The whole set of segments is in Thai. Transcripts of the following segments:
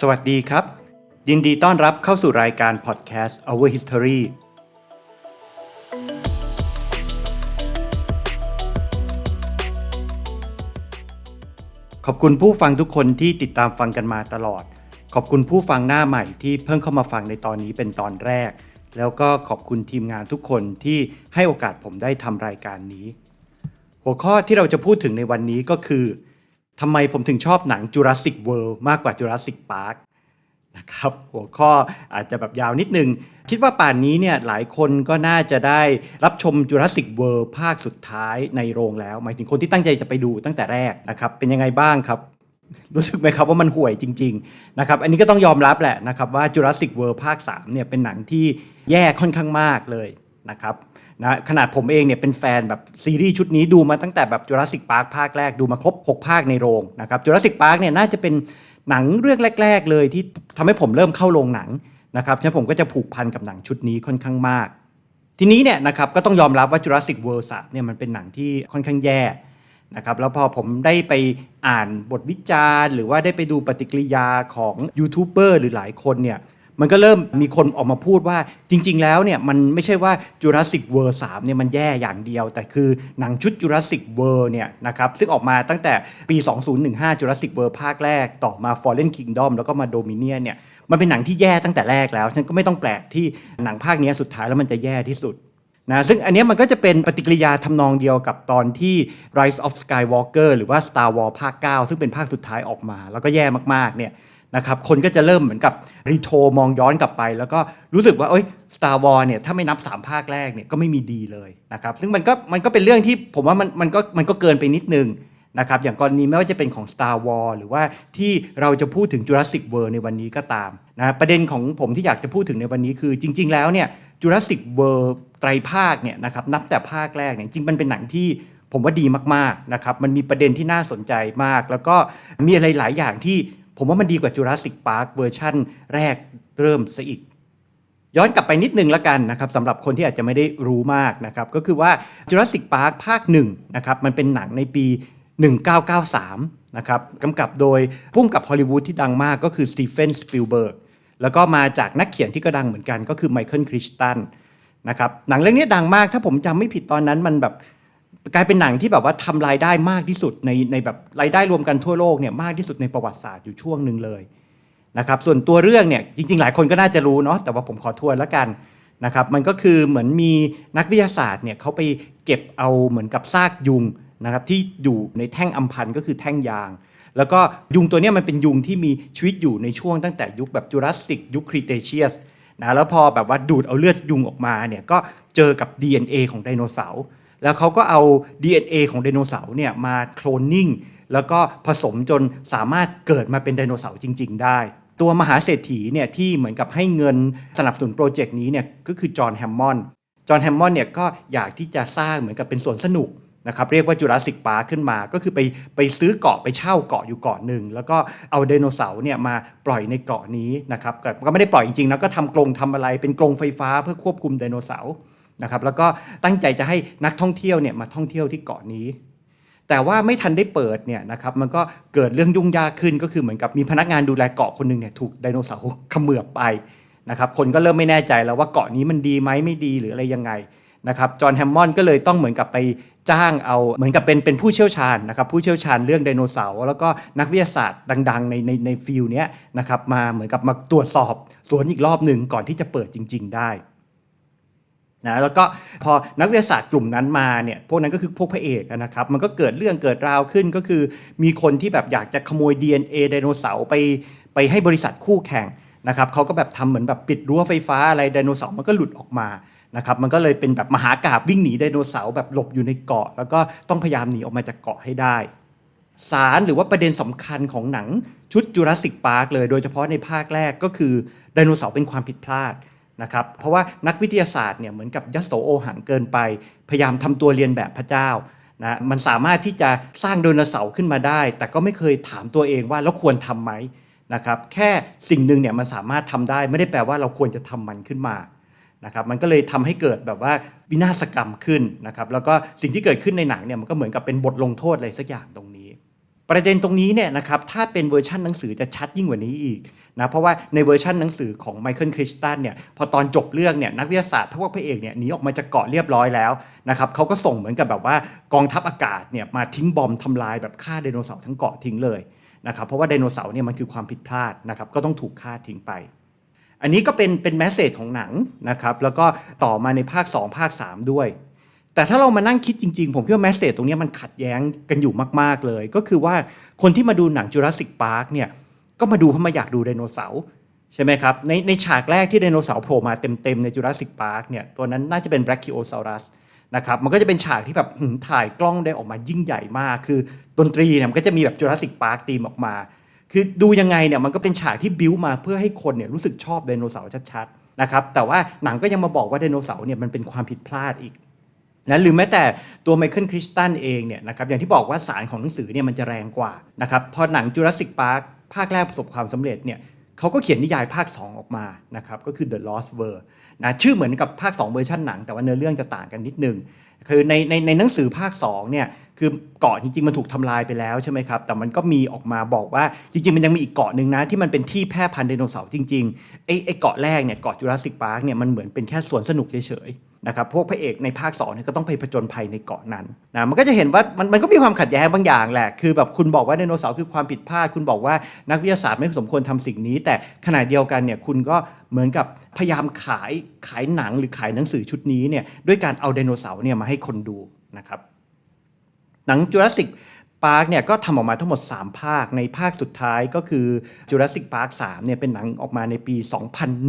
สวัสดีครับ ยินดีต้อนรับเข้าสู่รายการพอดแคสต์ Our History ขอบคุณผู้ฟังทุกคนที่ติดตามฟังกันมาตลอด ขอบคุณผู้ฟังหน้าใหม่ที่เพิ่งเข้ามาฟังในตอนนี้เป็นตอนแรก แล้วก็ขอบคุณทีมงานทุกคนที่ให้โอกาสผมได้ทำรายการนี้ หัวข้อที่เราจะพูดถึงในวันนี้ก็คือ ทำไมผมถึงชอบหนัง Jurassic World มากกว่า Jurassic Park นะครับหัวข้ออาจจะแบบยาวนิดนึง คิดว่าป่านนี้เนี่ยหลายคนก็น่าจะได้รับชม Jurassic World ภาคสุดท้ายในโรงแล้ว หมายถึงคนที่ตั้งใจจะไปดูตั้งแต่แรกนะครับ เป็นยังไงบ้างครับ รู้สึกไหมครับว่ามันห่วยจริงๆนะครับอันนี้ก็ต้องยอมรับแหละนะครับว่า Jurassic World ภาค 3เนี่ยเป็นหนังที่แย่ค่อนข้างมากเลย นะครับนะขนาดผมเองเนี่ยเป็นแฟนแบบซีรีส์ชุดนี้ดูมาตั้งแต่แบบ Jurassic Park ภาคแรกดูมาครบ 6 ภาคในโรงนะครับ Jurassic Park เนี่ยน่าจะเป็นหนังเรื่องแรก ๆ เลยที่ทำให้ผมเริ่มเข้าโรงหนังนะครับฉะนั้นผมก็จะผูกพันกับหนังชุดนี้ค่อนข้างมาก ทีนี้เนี่ยนะครับก็ต้องยอมรับว่า Jurassic World 3เนี่ยมันเป็นหนังที่ค่อนข้างแย่นะครับแล้วพอผมได้ไปอ่านบทวิจารณ์ หรือว่าได้ไปดูปฏิกิริยาของยูทูบเบอร์หรือหลายคนเนี่ย มันก็เริ่มมีคนออกมาพูดว่าจริง ๆ แล้วเนี่ยมันไม่ใช่ว่า Jurassic World 3เนี่ยมันแย่อย่างเดียว แต่คือหนังชุด Jurassic World เนี่ยนะครับซึ่งออกมาตั้งแต่ปี 2015 Jurassic World ภาคแรก ต่อมา Fallen Kingdom แล้วก็มา Dominion เนี่ยมันเป็นหนังที่แย่ตั้งแต่แรกแล้วฉันก็ไม่ต้องแปลกที่หนังภาคนี้สุดท้ายแล้วมันจะแย่ที่สุดนะซึ่งอันนี้มันก็จะเป็นปฏิกิริยาทำนองเดียวกับตอนที่ Rise of Skywalker หรือว่า Star Wars ภาค 9 ซึ่งเป็นภาคสุดท้ายออกมา แล้วก็แย่มากๆเนี่ย นะครับคนก็จะเริ่มเหมือนกับรีโทรมองย้อนกลับไป แล้วก็รู้สึกว่าเอ้ย Star Wars เนี่ยถ้าไม่นับ 3 ภาคแรกเนี่ยก็ไม่มีดีเลยนะครับซึ่งมันก็มันก็เป็นเรื่องที่ผมว่ามันมันก็มันก็เกินไปนิดนึงนะครับอย่างกรณีไม่ว่าจะเป็นของ Star War หรือว่าที่เราจะพูดถึง Jurassic World ในวันนี้ก็ตามนะประเด็นของผมที่อยากจะพูดถึงในวันนี้คือจริง ๆ แล้วเนี่ย Jurassic World ไตรภาคเนี่ยนะครับนับแต่ภาคแรกเนี่ยจริงมันเป็นหนังที่ผมว่าดีมากๆนะครับมันมีประเด็นที่น่าสนใจมาก แล้วก็มีอะไรหลายอย่างที่ ผมว่ามันดีกว่า Jurassic Park เวอร์ชั่นแรกเริ่มซะอีก ย้อนกลับไปนิดนึงละกันนะครับสำหรับคนที่อาจจะไม่ได้รู้มากนะครับก็คือว่า Jurassic Park ภาคหนึ่งนะครับมันเป็นหนังในปี 1993นะครับกำกับโดยพุ่มกับฮอลลีวูดที่ดังมากก็คือสตีเฟนสปิลเบิร์กแล้วก็มาจากนักเขียนที่ก็ดังเหมือนกันก็คือไมเคิลคริสตันนะครับหนังเรื่องนี้ดังมากถ้าผมจำไม่ผิดตอนนั้นมันแบบ กลายเป็นหนังที่แบบว่าทำรายได้มากที่สุดในในแบบรายได้รวมกันทั่วโลกเนี่ยมากที่สุดในประวัติศาสตร์อยู่ช่วงหนึ่งเลยนะครับส่วนตัวเรื่องเนี่ยจริง ๆ หลายคนก็น่าจะรู้เนาะแต่ว่าผมขอทวนแล้วกันนะครับมันก็คือเหมือนมีนักวิทยาศาสตร์เนี่ยเขาไปเก็บเอาเหมือนกับซากยุงนะครับที่อยู่ในแท่งอัมพันธ์ก็คือแท่งยาง แล้วก็ยุงตัวเนี้ยมันเป็นยุงที่มีชีวิตอยู่ในช่วงตั้งแต่ยุคแบบจูราสสิกยุคครีเทเชียสนะแล้วพอแบบว่าดูดเอาเลือดยุงออกมาเนี่ยก็เจอกับ DNA ของไดโนเสาร์ แล้วเขาก็เอา DNA ของไดโนเสาร์เนี่ยมาโคลนนิ่งแล้วก็ผสมจนสามารถเกิดมาเป็นไดโนเสาร์จริง ๆ ได้ ตัวมหาเศรษฐีเนี่ยที่เหมือนกับให้เงินสนับสนุนโปรเจกต์นี้เนี่ยก็คือจอห์นแฮมมอนด์จอห์นแฮมมอนด์เนี่ยก็อยากที่จะสร้างเหมือนกับเป็นสวนสนุกนะครับเรียกว่าจูราสสิกพาร์ขึ้นมาก็คือไปไปซื้อเกาะไปเช่าเกาะอยู่เกาะหนึ่ง แล้วก็เอาไดโนเสาร์เนี่ยมาปล่อยในเกาะนี้นะครับก็ไม่ได้ปล่อยจริงๆนะก็ทำกรงทำอะไรเป็นกรงไฟฟ้าเพื่อควบคุมไดโนเสาร์ นะครับแล้วก็ตั้งใจจะให้นักท่องเที่ยวเนี่ยมาท่องเที่ยวที่เกาะนี้ แต่ว่าไม่ทันได้เปิดเนี่ยนะครับมันก็เกิดเรื่องยุ่งยากขึ้นก็คือเหมือนกับมีพนักงานดูแลเกาะคนหนึ่งเนี่ยถูกไดโนเสาร์เขมือบไปนะครับคนก็เริ่มไม่แน่ใจแล้วว่าเกาะนี้มันดีไหมไม่ดีหรืออะไรยังไงนะครับจอห์นแฮมมอนด์ก็เลยต้องเหมือนกับไปจ้างเอาเหมือนกับเป็นเป็นผู้เชี่ยวชาญนะครับผู้เชี่ยวชาญเรื่องไดโนเสาร์แล้วก็นักวิทยาศาสตร์ดัง ๆ ในในในฟิลเนี้ยนะครับมาเหมือนกับมาตรวจสอบสวนอีกรอบหนึ่งก่อนที่จะเปิดจริง ๆ ได้ นะแล้วก็พอนักวิทยาศาสตร์กลุ่มนั้นมาเนี่ยพวกนั้นก็คือพวกพระเอกนะครับมันก็เกิดเรื่องเกิดราวขึ้นก็คือ มีคนที่แบบอยากจะขโมย DNA ไดโนเสาร์ไปไปให้บริษัทคู่แข่งนะครับเขาก็แบบทำเหมือนแบบปิดรั้วไฟฟ้าอะไรไดโนเสาร์มันก็หลุดออกมานะครับมันก็เลยเป็นแบบมหากาบวิ่งหนีไดโนเสาร์แบบหลบอยู่ในเกาะ แล้วก็ต้องพยายามหนีออกมาจากเกาะให้ได้ สารหรือว่าประเด็นสำคัญของหนังชุดจูราสสิกพาร์คเลย โดยเฉพาะในภาคแรกก็คือไดโนเสาร์เป็นความผิดพลาด นะครับเพราะว่านักวิทยาศาสตร์เนี่ยเหมือนกับยัสโสโอหังเกินไป พยายามทำตัวเรียนแบบพระเจ้านะมันสามารถที่จะสร้างไดนเสาร์ขึ้นมาได้ แต่ก็ไม่เคยถามตัวเองว่าแล้วควรทำไหมนะครับแค่สิ่งหนึ่งเนี่ยมันสามารถทำได้ ไม่ได้แปลว่าเราควรจะทำมันขึ้นมานะครับมันก็เลยทำให้เกิดแบบว่าวินาศกรรมขึ้นนะครับแล้วก็สิ่งที่เกิดขึ้นในหนังเนี่ยมันก็เหมือนกับเป็นบทลงโทษอะไรสักอย่างตรงนี้ ประเด็นตรงนี้เนี่ยนะครับถ้าเป็นเวอร์ชันหนังสือจะชัดยิ่งกว่านี้อีกนะเพราะว่าในเวอร์ชันหนังสือของไมเคิลคริสตันเนี่ยพอตอนจบเรื่องเนี่ยนักวิทยาศาสตร์พวกพระเอกเนี่ยหนีออกมาจากเกาะเรียบร้อยแล้วนะครับเขาก็ส่งเหมือนกับแบบว่ากองทัพอากาศเนี่ยมาทิ้งบอมทำลายแบบฆ่าไดโนเสาร์ทั้งเกาะทิ้งเลยนะครับเพราะว่าไดโนเสาร์เนี่ยมันคือความผิดพลาดนะครับก็ต้องถูกฆ่าทิ้งไป อันนี้ก็เป็นเป็นแมสเซจของหนังนะครับแล้วก็ต่อมาในภาค 2 ภาค 3 ด้วย แต่ถ้าเรามานั่งคิดจริง ๆ ผมคิดว่าแมสเซจตรงนี้มันขัดแย้งกันอยู่มากๆเลย ก็คือว่าคนที่มาดูหนังจูราสสิกพาร์คเนี่ยก็มาดูเพราะมาอยากดูไดโนเสาร์ใช่ไหมครับในในฉากแรกที่ไดโนเสาร์โผล่มาเต็มๆในจูราสสิกพาร์คเนี่ยตัวนั้นน่าจะเป็นแบล็กคิโอซารัสนะครับมันก็จะเป็นฉากที่แบบถ่ายกล้องได้ออกมายิ่งใหญ่มาก คือดนตรีเนี่ยมันก็จะมีแบบจูราสสิกพาร์คตีมออกมา คือดูยังไงเนี่ยมันก็เป็นฉากที่บิ้วมาเพื่อให้คนเนี่ยรู้สึกชอบไดโนเสาร์ชัดๆนะครับแต่ว่าหนังก็ยังมาบอกว่าไดโนเสาร์เนี่ยมันเป็นความผิดพลาดอีก นะหรือแม้แต่ตัวไมเคิลคริสตันเองเนี่ยนะครับอย่างที่บอกว่าสารของหนังสือเนี่ยมันจะแรงกว่านะครับพอหนังจูราสสิกพาร์คภาคแรกประสบความสำเร็จเนี่ยเขาก็เขียนนิยายภาค 2 ออกมานะครับก็คือ The Lost World นะชื่อเหมือนกับภาค 2 เวอร์ชันหนัง แต่ว่าเนื้อเรื่องจะต่างกันนิดนึง คือในในในหนังสือภาค2เนี่ย คือเกาะจริงๆมันถูกทำลายไปแล้วใช่ไหมครับ แต่มันก็มีออกมาบอกว่าจริงๆ มันยังมีอีกเกาะหนึ่งนะที่มันเป็นที่แพร่พันธุ์ไดโนเสาร์จริงๆไอ้ไอ้เกาะแรกเนี่ยเกาะจูราสสิกพาร์คเนี่ยมันเหมือนเป็นแค่สวนสนุกเฉยๆนะครับพวกพระเอกในภาค2เนี่ยก็ต้องไปผจญภัยในเกาะนั้นนะมันก็จะเห็นว่ามันมันก็มีความขัดแย้งบางอย่างแหละคือแบบคุณบอกว่าไดโนเสาร์คือความผิดพลาด คุณบอกว่านักวิทยาศาสตร์ไม่สมควรทำสิ่งนี้ แต่ขณะเดียวกันเนี่ยคุณก็เหมือนกับพยายามขายขายหนังหรือขายหนังสือชุดนี้เนี่ยด้วยการเอาไดโนเสาร์เนี่ยมาให้คนดูนะครับ หนังจูราสสิกพาร์คเนี่ยก็ทำออกมาทั้งหมด 3 ภาคในภาคสุดท้ายก็คือจูราสสิกพาร์ค3เนี่ยเป็นหนังออกมาในปี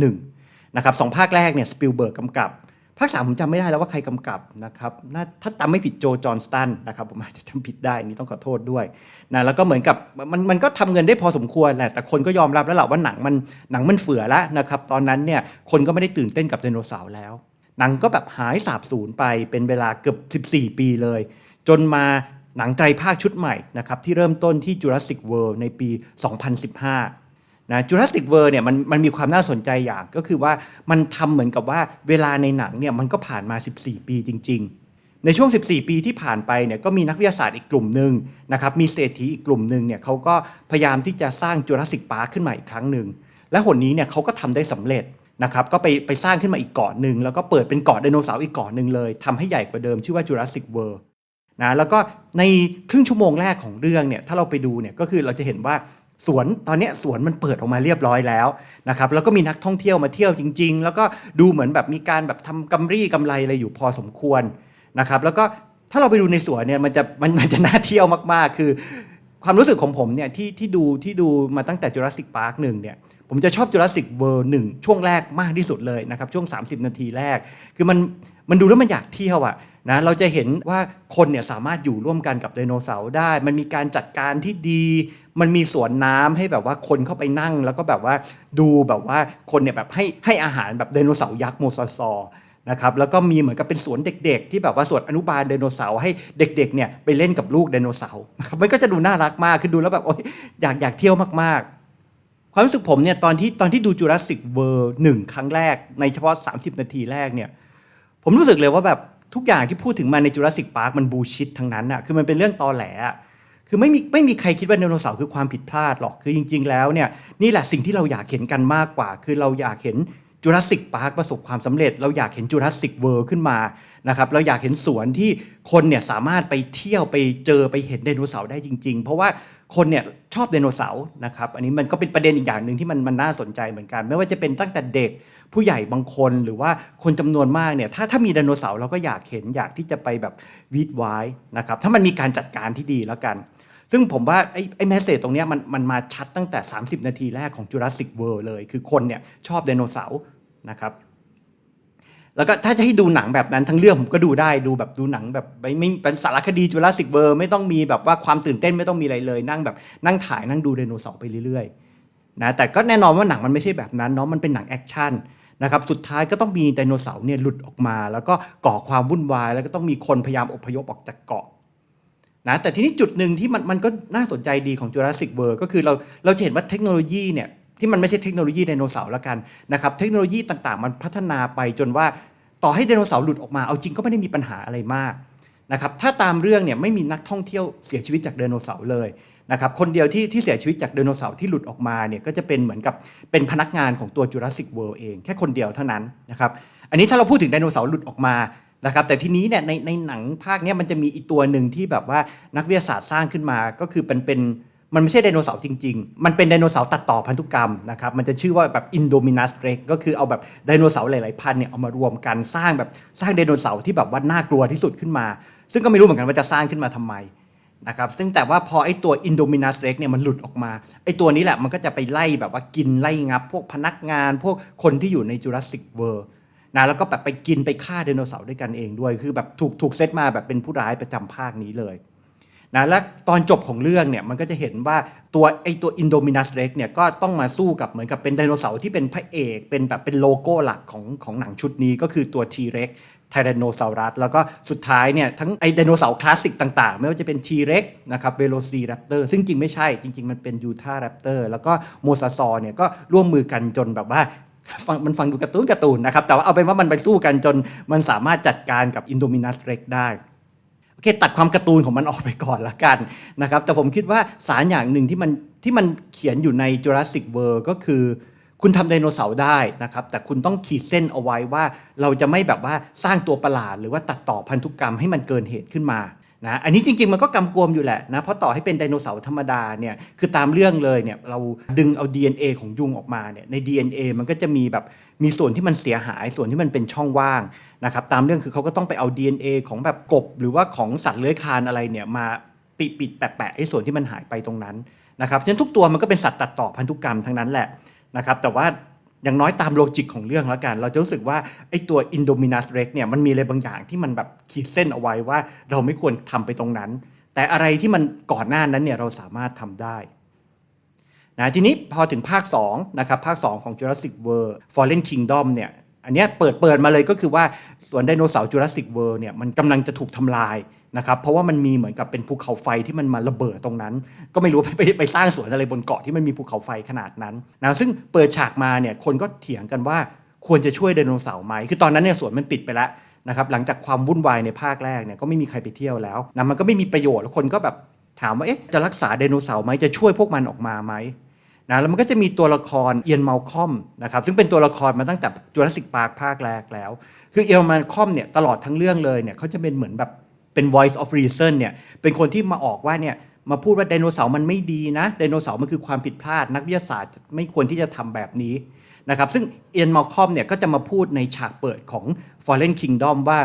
2001 นะครับสองภาคแรกเนี่ยสปิลเบิร์กกำกับ ภาค 3 ผมจำไม่ได้แล้วว่าใครกำกับนะครับน่าถ้าจำไม่ผิดโจจอห์นสตันนะครับผมอาจจะจำผิดได้นี่ต้องขอโทษด้วยนะแล้วก็เหมือนกับมันมันก็ทำเงินได้พอสมควรแหละแต่คนก็ยอมรับแล้วแหละว่าหนังมันหนังมันเฟื่อแล้วนะครับตอนนั้นเนี่ยคนก็ไม่ได้ตื่นเต้นกับไดโนเสาร์แล้วหนังก็แบบหายสาบสูญไปเป็นเวลาเกือบ 14 ปีเลย จนมาหนังไตรภาคชุดใหม่นะครับที่เริ่มต้นที่ Jurassic World ในปี 2015นะ Jurassic World เนี่ยมันมันมีความน่าสนใจอย่างก็คือว่ามันทำเหมือนกับว่าเวลาในหนังเนี่ยมันก็ผ่านมา 14 ปีจริง ๆ ในช่วง 14 ปีที่ผ่านไปเนี่ยก็มีนักวิทยาศาสตร์อีกกลุ่มหนึ่งนะครับมีเศรษฐีอีกกลุ่มหนึ่งเนี่ยเขาก็พยายามที่จะสร้าง Jurassic Park ขึ้นมาอีกครั้งหนึ่งและหนนี้เนี่ยเขาก็ทำได้สำเร็จนะครับก็ไปไปสร้างขึ้นมาอีกเกาะหนึ่งแล้วก็เปิดเป็นเกาะไดโนเสาร์อีกเกาะหนึ่งเลยทำให้ใหญ่กว่าเดิมชื่อว่า Jurassic World นะแล้วก็ในครึ่งชั่วโมงแรกของเรื่องเนี่ยถ้าเราไปดูเนี่ยก็คือเราจะเห็นว่าสวนตอนนี้สวนมันเปิดออกมาเรียบร้อยแล้วนะครับแล้วก็มีนักท่องเที่ยวมาเที่ยวจริง ๆ แล้วก็ดูเหมือนแบบมีการแบบทำกำไรกำไรอะไรอยู่พอสมควรนะครับแล้วก็ถ้าเราไปดูในสวนเนี่ยมันจะมันมันจะน่าเที่ยวมากๆ คือ ความรู้สึกของผมเนี่ยที่ที่ดูที่ดูมาตั้งแต่ Jurassic Park หนึ่งเนี่ยผมจะชอบ Jurassic World หนึ่งช่วงแรกมากที่สุดเลยนะครับช่วง 30 นาทีแรก คือมันมันดูแล้วมันอยากเที่ยวอะนะเราจะเห็นว่าคนเนี่ยสามารถอยู่ร่วมกันกับไดโนเสาร์ได้ มันมีการจัดการที่ดี มันมีสวนน้ำให้แบบว่าคนเข้าไปนั่ง แล้วก็แบบว่าดูแบบว่าคนเนี่ยแบบให้ให้อาหารแบบไดโนเสาร์ยักษ์โมซาซอร์ นะครับแล้วก็มีเหมือนกับเป็นสวนเด็ก ๆ ที่แบบว่าสวนอนุบาลไดโนเสาร์ให้เด็กๆเนี่ยไปเล่นกับลูกไดโนเสาร์ครับมันก็จะดูน่ารักมากคือดูแล้วแบบโอ๊ยอยากอยากเที่ยวมากๆ ความรู้สึกผมเนี่ยตอนที่ตอนที่ดู Jurassic World หนึ่งครั้งแรกในเฉพาะ 30 นาทีแรกเนี่ยผมรู้สึกเลยว่าแบบทุกอย่างที่พูดถึงมาใน Jurassic Park มันบูชิดทั้งนั้นอะคือมันเป็นเรื่องตอแหลคือไม่มีไม่มีใครคิดว่าไดโนเสาร์คือความผิดพลาดหรอกคือจริง ๆ แล้วเนี่ยนี่แหละสิ่งที่เราอยากเห็นกันมากกว่า คือเราอยากเห็น จูราสสิกพาร์คประสบความสำเร็จ เราอยากเห็นจูราสสิกเวิร์ขึ้นมานะครับเราอยากเห็นสวนที่คนเนี่ยสามารถไปเที่ยวไปเจอไปเห็นไดโนเสาร์ได้จริง ๆ เพราะว่าคนเนี่ยชอบไดโนเสาร์นะครับอันนี้มันก็เป็นประเด็นอีกอย่างหนึ่งที่มันมันน่าสนใจเหมือนกัน ไม่ว่าจะเป็นตั้งแต่เด็กผู้ใหญ่บางคนหรือว่าคนจำนวนมากเนี่ยถ้าถ้ามีไดโนเสาร์เราก็อยากเห็นอยากที่จะไปแบบวีดไว้นะครับถ้ามันมีการจัดการที่ดีแล้วกัน ซึ่งผมว่าไอ้ไอ้แมสเซจตรงเนี้ยมันมันมาชัดตั้งแต่ 30 นาทีแรกของ Jurassic World เลย คือคนเนี่ยชอบไดโนเสาร์นะครับแล้วก็ถ้าจะให้ดูหนังแบบนั้นทั้งเรื่องผมก็ดูได้ดูแบบดูหนังแบบไม่ไม่เป็นสารคดี Jurassic World ไม่ต้องมีแบบว่าความตื่นเต้นไม่ต้องมีอะไรเลย นั่งแบบนั่งถ่ายนั่งดูไดโนเสาร์ไปเรื่อยๆนะแต่ก็แน่นอนว่าหนังมันไม่ใช่แบบนั้นเนาะมันเป็นหนังแอคชั่นนะครับสุดท้ายก็ต้องมีไดโนเสาร์เนี่ยหลุดออกมา แล้วก็ก่อความวุ่นวาย แล้วก็ต้องมีคนพยายามอพยพออกจากเกาะ นะแต่ทีนี้จุดหนึ่งที่มันมันก็น่าสนใจดีของ Jurassic World ก็คือเราเราจะเห็นว่าเทคโนโลยีเนี่ยที่มันไม่ใช่เทคโนโลยีไดโนเสาร์ละกันนะครับเทคโนโลยีต่างๆ มันพัฒนาไปจนว่าต่อให้ไดโนเสาร์หลุดออกมาเอาจริงก็ไม่ได้มีปัญหาอะไรมากนะครับถ้าตามเรื่องเนี่ยไม่มีนักท่องเที่ยวเสียชีวิตจากไดโนเสาร์เลยนะครับคนเดียวที่ที่เสียชีวิตจากไดโนเสาร์ที่หลุดออกมาเนี่ยก็จะเป็นเหมือนกับเป็นพนักงานของตัว Jurassic World เองแค่คนเดียวเท่านั้นนะครับอันนี้ถ้าเราพูดถึงไดโนเสาร์หลุดออกมา นะครับแต่ทีนี้เนี่ยในในหนังภาคเนี้ยมันจะมีอีกตัวหนึ่งที่แบบว่านักวิทยาศาสตร์สร้างขึ้นมาก็คือเป็นเป็นมันไม่ใช่ไดโนเสาร์จริง ๆ มันเป็นไดโนเสาร์ตัดต่อพันธุกรรมนะครับ มันจะชื่อว่าแบบ Indominus Rex ก็คือเอาแบบไดโนเสาร์หลายๆพันเนี่ยเอามารวมกันสร้างแบบสร้างไดโนเสาร์ที่แบบว่าน่ากลัวที่สุดขึ้นมา ซึ่งก็ไม่รู้เหมือนกันว่าจะสร้างขึ้นมาทำไมนะครับซึ่งแต่ว่าพอไอ้ตัว Indominus Rex เนี่ยมันหลุดออกมาไอ้ตัวนี้แหละมันก็จะไปไล่แบบว่ากินไล่งับ พวกพนักงาน พวกคนที่อยู่ใน Jurassic World นะแล้วก็แบบไปกินไปฆ่าไดโนเสาร์ด้วยกันเองด้วย คือแบบถูกถูกเซตมาแบบเป็นผู้ร้ายประจำภาคนี้เลยนะและตอนจบของเรื่องเนี่ยมันก็จะเห็นว่าตัวไอตัว Indominus Rex เนี่ยก็ต้องมาสู้กับเหมือนกับเป็นไดโนเสาร์ที่เป็นพระเอก เป็นแบบเป็นโลโก้หลักของของหนังชุดนี้ก็คือตัว T-Rex ไทแรนโนซาวรัสแล้วก็สุดท้ายเนี่ยทั้งไอไดโนเสาร์คลาสสิกต่างๆ ไม่ว่าจะเป็น T-Rex นะครับเ e โ o ซีแรปเตอร์ซึ่งจริงไม่ใช่จริง ๆ มันเป็นยูทาแรปเตอร์แล้วก็โมซาซอเนี่ยก็ร่วมมือกันจนแบบว่า ฟังมันฟังดูการ์ตูนการ์ตูนนะครับ แต่ว่าเอาเป็นว่ามันไปสู้กันจนมันสามารถจัดการกับ Indominus Rex ได้โอเคตัดความการ์ตูนของมันออกไปก่อนละกันนะครับ แต่ผมคิดว่าสารอย่างหนึ่งที่มันที่มันเขียนอยู่ใน Jurassic World ก็คือ คุณทำไดโนเสาร์ได้นะครับ แต่คุณต้องขีดเส้นเอาไว้ว่าเราจะไม่แบบว่าสร้างตัวประหลาด หรือว่าตัดต่อพันธุกรรมให้มันเกินเหตุขึ้นมา นะอันนี้จริง ๆ มันก็กำกวมอยู่แหละนะเพราะต่อให้เป็นไดโนเสาร์ธรรมดาเนี่ยคือตามเรื่องเลยเนี่ยเราดึงเอา DNA ของยุงออกมาเนี่ยใน DNA มันก็จะมีแบบมีส่วนที่มันเสียหายส่วนที่มันเป็นช่องว่างนะครับตามเรื่องคือเขาก็ต้องไปเอา DNA ของแบบกบ หรือว่าของสัตว์เลื้อยคลานอะไรเนี่ยมาปิดปิดแปะๆไอ้ส่วนที่มันหายไปตรงนั้นนะครับฉะนั้นทุกตัวมันก็เป็นสัตว์ตัดต่อพันธุกรรมทั้งนั้นแหละนะครับแต่ว่า อย่างน้อยตามโลจิกของเรื่องแล้วกัน เราจะรู้สึกว่าไอ้ตัว Indominus Rex เนี่ยมันมีอะไรบางอย่างที่มันแบบขีดเส้นเอาไว้ว่าเราไม่ควรทำไปตรงนั้น แต่อะไรที่มันก่อนหน้านั้นเนี่ยเราสามารถทำได้นะทีนี้พอถึงภาค2นะครับภาค 2 ของ Jurassic World Fallen Kingdom เนี่ย อันนี้เปิดเปิดมาเลยก็คือว่าสวนไดโนเสาร์ Jurassic World เนี่ยมันกำลังจะถูกทำลายนะครับเพราะว่ามันมีเหมือนกับเป็นภูเขาไฟที่มันมาระเบิดตรงนั้น ก็ไม่รู้ไปไปไปสร้างสวนอะไรบนเกาะที่มันมีภูเขาไฟขนาดนั้นนะซึ่งเปิดฉากมาเนี่ยคนก็เถียงกันว่าควรจะช่วยไดโนเสาร์ไหมคือตอนนั้นเนี่ยสวนมันปิดไปแล้วนะครับหลังจากความวุ่นวายในภาคแรกเนี่ยก็ไม่มีใครไปเที่ยวแล้วนะมันก็ไม่มีประโยชน์แล้วคนก็แบบถามว่าเอ๊ะจะรักษาไดโนเสาร์ไหมจะช่วยพวกมันออกมาไหม นะแล้วมันก็จะมีตัวละครเอียนมัลคอมนะครับซึ่งเป็นตัวละครมาตั้งแต่จูราสสิกพาร์คภาคแรกแล้ว คือเอียนมัลคอมเนี่ยตลอดทั้งเรื่องเลยเนี่ยเขาจะเป็นเหมือนแบบเป็น voice of reason เนี่ยเป็นคนที่มาออกว่าเนี่ยมาพูดว่าไดโนเสาร์มันไม่ดีนะไดโนเสาร์มันคือความผิดพลาด นักวิทยาศาสตร์ไม่ควรที่จะทำแบบนี้นะครับซึ่งเอียนมัลคอมเนี่ยก็จะมาพูดในฉากเปิดของ Fallen Kingdom ว่า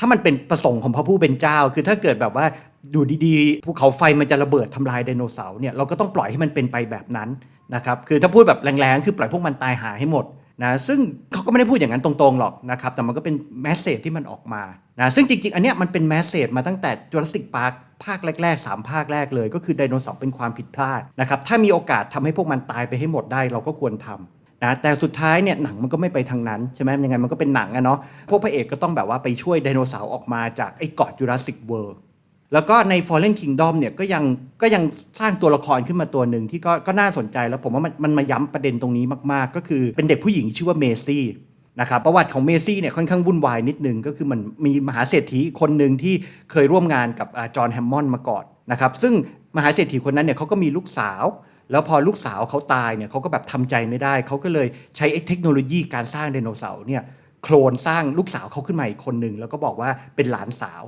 ถ้ามันเป็นประสงค์ของพระผู้เป็นเจ้า คือถ้าเกิดแบบว่าอยู่ดีๆภูเขาไฟมันจะระเบิดทำลายไดโนเสาร์เนี่ยเราก็ต้องปล่อยให้มันเป็นไปแบบนั้นนะครับคือถ้าพูดแบบแรงๆคือปล่อยพวกมันตายหาให้หมดนะซึ่งเขาก็ไม่ได้พูดอย่างนั้นตรงๆหรอกนะครับแต่มันก็เป็นแมสเซจที่มันออกมานะซึ่งจริงๆ อันเนี้ยมันเป็นแมสเซจมาตั้งแต่ Jurassic Park ภาคแรก ๆ 3 ภาคแรกเลย ก็คือไดโนเสาร์เป็นความผิดพลาดนะครับถ้ามีโอกาสทำให้พวกมันตายไปให้หมดได้เราก็ควรทำ นะแต่สุดท้ายเนี่ยหนังมันก็ไม่ไปทางนั้นใช่ไหมยังไงมันก็เป็นหนังอะเนาะพวกพระเอกก็ต้องแบบว่าไปช่วยไดโนเสาร์ออกมาจากไอ้เกาะจูราสสิกเวิลด์แล้วก็ใน Fallen Kingdom เนี่ยก็ยังก็ยังสร้างตัวละครขึ้นมาตัวหนึ่งที่ก็ก็น่าสนใจแล้วผมว่ามันมันมาย้ำประเด็นตรงนี้มากๆ ก็คือเป็นเด็กผู้หญิงชื่อว่าเมซี่นะครับประวัติของเมซี่เนี่ยค่อนข้างวุ่นวายนิดนึง ก็คือมันมีมหาเศรษฐีคนหนึ่งที่เคยร่วมงานกับจอห์นแฮมมอนด์มาก่อนนะครับซึ่งมหาเศรษฐีคนนั้นเนี่ยเขาก็มีลูกสาว แล้วพอลูกสาวเขาตายเนี่ยเขาก็แบบทำใจไม่ได้ เขาก็เลยใช้เทคโนโลยีการสร้างไดโนเสาร์เนี่ยโคลนสร้างลูกสาวเขาขึ้นมาอีกคนหนึ่งแล้วก็บอกว่าเป็นหลานสาว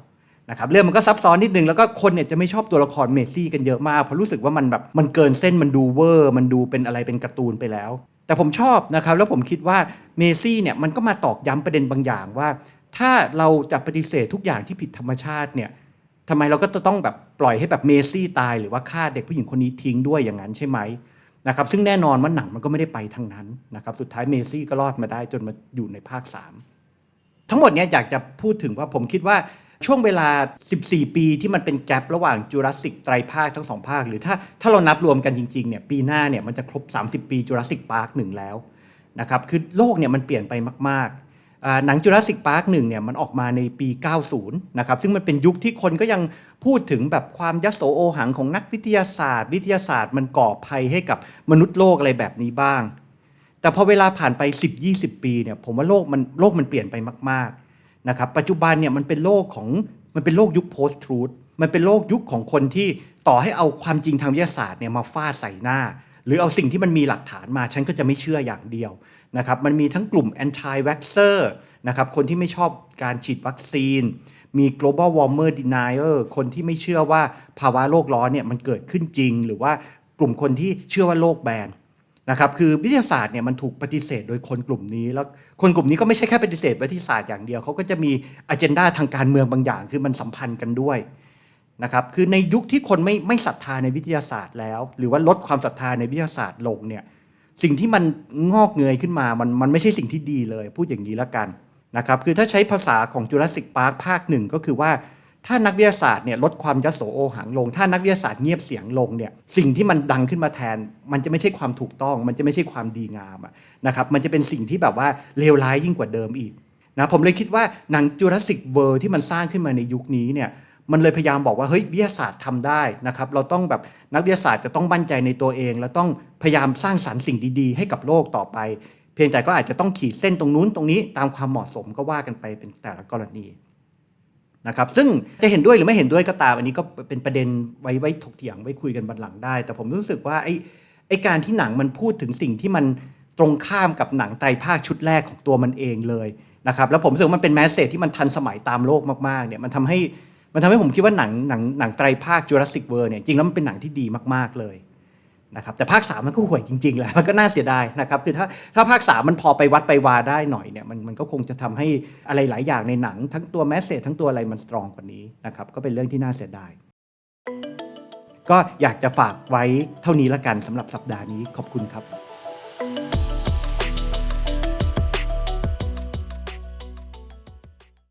นะครับเรื่องมันก็ซับซ้อนนิดนึงแล้วก็คนเนี่ยจะไม่ชอบตัวละครเมซี่กันเยอะมากเพราะรู้สึกว่ามันแบบมันเกินเส้นมันดูเวอร์ มันดูเป็นอะไรเป็นการ์ตูนไปแล้ว แต่ผมชอบนะครับแล้วผมคิดว่าเมซี่เนี่ยมันก็มาตอกย้ำประเด็นบางอย่างว่า ถ้าเราจะปฏิเสธทุกอย่างที่ผิดธรรมชาติเนี่ยทำไมเราก็จะต้องแบบ ปล่อยให้แบบเมซี่ตายหรือว่าฆ่าเด็กผู้หญิงคนนี้ทิ้งด้วยอย่างนั้นใช่ไหมนะครับซึ่งแน่นอนว่าหนังมันก็ไม่ได้ไปทางนั้นนะครับสุดท้ายเมซี่ก็รอดมาได้จนมาอยู่ในภาค 3 ทั้งหมดเนี้ยอยากจะพูดถึงว่าผมคิดว่าช่วงเวลา 14 ปีที่มันเป็นแกลบระหว่างจูราสสิกไตรภาคทั้งสองภาค หรือถ้าถ้าเรานับรวมกันจริงๆเนี่ยปีหน้าเนี่ยมันจะครบ 30 ปีจูราสสิกพาร์คหนึ่งแล้วนะครับคือโลกเนี่ยมันเปลี่ยนไปมากๆ หนังจูราสสิกพาร์คหนึ่งเนี่ยมันออกมาในปี 90 นะครับ ซึ่งมันเป็นยุคที่คนก็ยังพูดถึงแบบความยัโสโอหังของนักวิทยาศาสตร์ วิทยาศาสตร์มันก่อภัยให้กับมนุษย์โลกอะไรแบบนี้บ้าง แต่พอเวลาผ่านไป 10-20 ปีเนี่ยผมว่าโลกมันโลกมันเปลี่ยนไปมากๆนะครับปัจจุบันเนี่ยมันเป็นโลกของมันเป็นโลกยุค post truth มันเป็นโลกยุคของคนที่ต่อให้เอาความจริงทางวิทยาศาสตร์เนี่ยมาฟาดใส่หน้า หรือเอาสิ่งที่มันมีหลักฐานมาฉันก็จะไม่เชื่ออย่างเดียวนะครับมันมีทั้งกลุ่ม anti vaxxer นะครับคนที่ไม่ชอบการฉีดวัคซีน มี global warmer denier คนที่ไม่เชื่อว่าภาวะโลกร้อนเนี่ยมันเกิดขึ้นจริง หรือว่ากลุ่มคนที่เชื่อว่าโลกแบนนะครับคือวิทยาศาสตร์เนี่ยมันถูกปฏิเสธโดยคนกลุ่มนี้ แล้วคนกลุ่มนี้ก็ไม่ใช่แค่ปฏิเสธวิทยาศาสตร์อย่างเดียวเขาก็จะมีอ g e n d a ทางการเมืองบางอย่าง คือมันสัมพันธ์กันด้วย นะครับคือในยุคที่คนไม่ไม่ศรัทธาในวิทยาศาสตร์แล้ว หรือว่าลดความศรัทธาในวิทยาศาสตร์ลงเนี่ยสิ่งที่มันงอกเงยขึ้นมามันมันไม่ใช่สิ่งที่ดีเลยพูดอย่างนี้ล้วกันนะครับคือถ้าใช้ภาษาของจุลศิกพาร์คภาคหนึ่งก็คือว่าถ้านักวิทยาศาสตร์เนี่ยลดความยโสโอหังลง ถ้านักวิทยาศาสตร์เงียบเสียงลงเนี่ยสิ่งที่มันดังขึ้นมาแทน มันจะไม่ใช่ความถูกต้อง มันจะไม่ใช่ความดีงามนะครับมันจะเป็นสิ่งที่แบบว่าเลวร้ายยิ่งกว่าเดิมอีกนะผมเลยคิดว่าหนังจูราสสิกเวิร์ที่มันสร้างขึ้นมาในยุคนี้เนี่ย มันเลยพยายามบอกว่าเฮ้ยวิทยาศาสตร์ทำได้นะครับ เราต้องแบบนักวิทยาศาสตร์จะต้องมั่นใจในตัวเอง แล้วต้องพยายามสร้างสรรค์สิ่งดีๆ ให้กับโลกต่อไป เพียงแต่ก็อาจจะต้องขีดเส้นตรงนู้นตรงนี้ตามความเหมาะสมก็ว่ากันไปเป็นแต่ละกรณีนะครับซึ่งจะเห็นด้วยหรือไม่เห็นด้วยก็ตามอันนี้ก็เป็นประเด็นไว้ไว้ถกเถียงไว้คุยกันบันหลังได้ แต่ผมรู้สึกว่าไอ้ไอ้การที่หนังมันพูดถึงสิ่งที่มันตรงข้ามกับหนังไตรภาคชุดแรกของตัวมันเองเลยนะครับแล้วผมรู้สึกว่ามันเป็นแมสเซจที่มันทันสมัยตามโลกมากๆเนี่ยมันทำให้ มันทำให้ผมคิดว่าหนังหนังหนังไตรภาค Jurassic World เนี่ยจริงแล้วมันเป็นหนังที่ดีมากๆเลยนะครับแต่ภาค3มันก็ห่วยจริงๆแหละมันก็น่าเสียดายนะครับคือถ้าถ้าภาค3มันพอไปวัดไปวาได้หน่อยเนี่ยมันมันก็คงจะทำให้อะไรหลายอย่างในหนัง ทั้งตัวแมสเซจทั้งตัวอะไรมันสตรองกว่านี้นะครับก็เป็นเรื่องที่น่าเสียดาย ก็อยากจะฝากไว้เท่านี้ละกันสำหรับสัปดาห์นี้ขอบคุณครับ